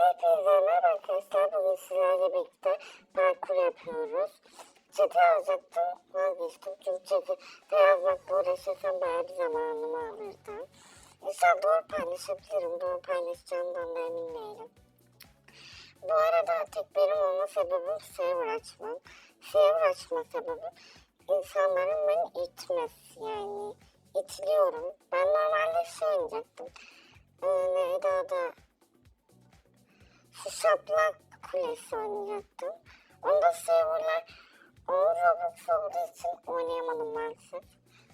Hepinize merhaba arkadaşlar. Bugün sizlerle birlikte parkur yapıyoruz. Çete yazacaktım. Vazgeçtim. Çünkü çete yazmakla uğraşırsam bayağı bir zamanımı alırdı. İnşallah doğru paylaşabilirim. Doğru paylaşacağımdan da emin değilim. Bu arada tek benim olma sebebim server açmam. Server açma sebebim insanların beni itmesi yani. itiliyorum. Ben normalde şey oynayacaktım. Ee, neydi adı? Şaplak kulesi oynayacaktım. Onda serverlar o Robux olduğu için oynayamadım maalesef.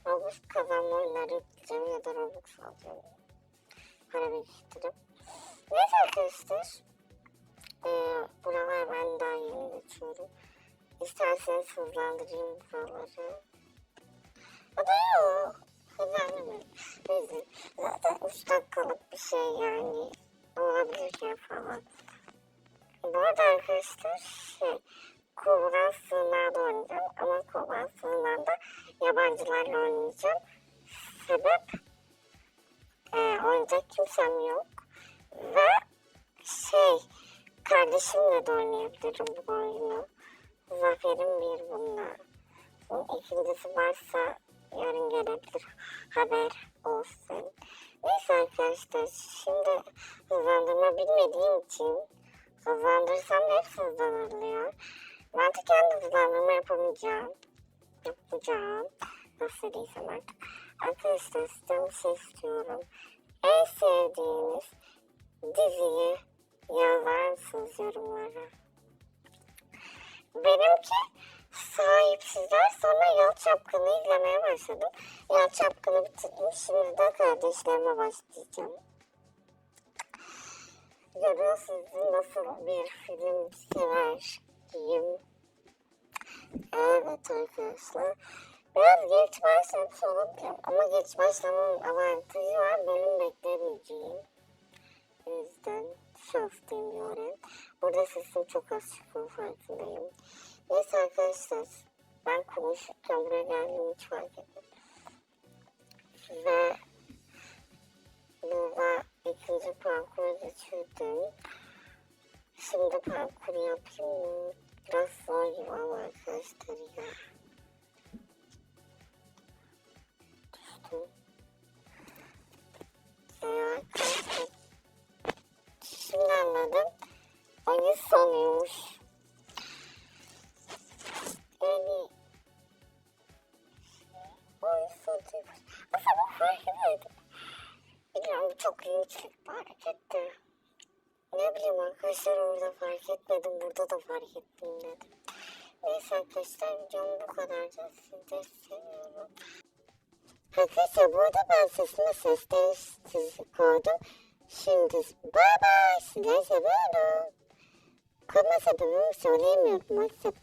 Robux kazanma oyunları yükleyeceğim ya da Robux alacağım. Para biriktirip. Neyse arkadaşlar. Ee, buralar ben daha yeni geçiyorum. İsterseniz hızlandırayım buraları. O da yok. Hızlandırmayayım. Neyse. Zaten 3 dakikalık bir şey yani. Olabilir ya falan. Bu arkadaşlar şey, Kobra Sığınağı'da oynayacağım ama Kobra Sığınağı'nda yabancılarla oynayacağım. Sebep e, oynayacak kimsem yok. Ve şey kardeşimle de oynayabilirim bu oyunu. Zafer'in bir bununla. Bunun ikincisi varsa yarın gelebilir. Haber olsun. Neyse arkadaşlar şimdi hızlandırma bilmediğim için hızlandırırsam hepsi hızlandırılıyor. Ben de kendi hızlandırma yapamayacağım. Yapacağım. Nasıl değilsem artık. Arkadaşlar sizden bir şey istiyorum. En sevdiğiniz diziyi yazar mısınız yorumlara? Benimki sahipsizler sonra Yol Çapkını izlemeye başladım. Yol Çapkını bitirdim. Şimdi de kardeşlerime başlayacağım. Görüyorsunuz nasıl bir film sever diyeyim. Evet arkadaşlar. Biraz geç başlamış olabilirim ama geç başlamamın avantajı var. Benim beklemeyeceğim. O yüzden şanslıyım diyorum. Burada sesim çok az çıkıyor farkındayım. Neyse arkadaşlar ben konuşurken buraya geldiğimi hiç fark etmedim. İkinci parkuru geçirdim. Şimdi parkur yapayım? Biraz zor gibi ama arkadaşlar ya. Düştüm. Ya arkadaşlar. Şimdi anladım. Oyun sonuyormuş. Yani oyun sonuyormuş. Aslında bu fark etmedim. Bilmiyorum çok yüksek bir hareketti. Ne bileyim arkadaşlar orada fark etmedim. Burada da fark ettim dedim. Neyse arkadaşlar videom bu kadardı. Sizleri seviyorum. Arkadaşlar bu arada ben sesime ses değiştirici koydum. Şimdi bay bay sizleri seviyorum. Kırma sebebimi söyleyemiyorum maalesef.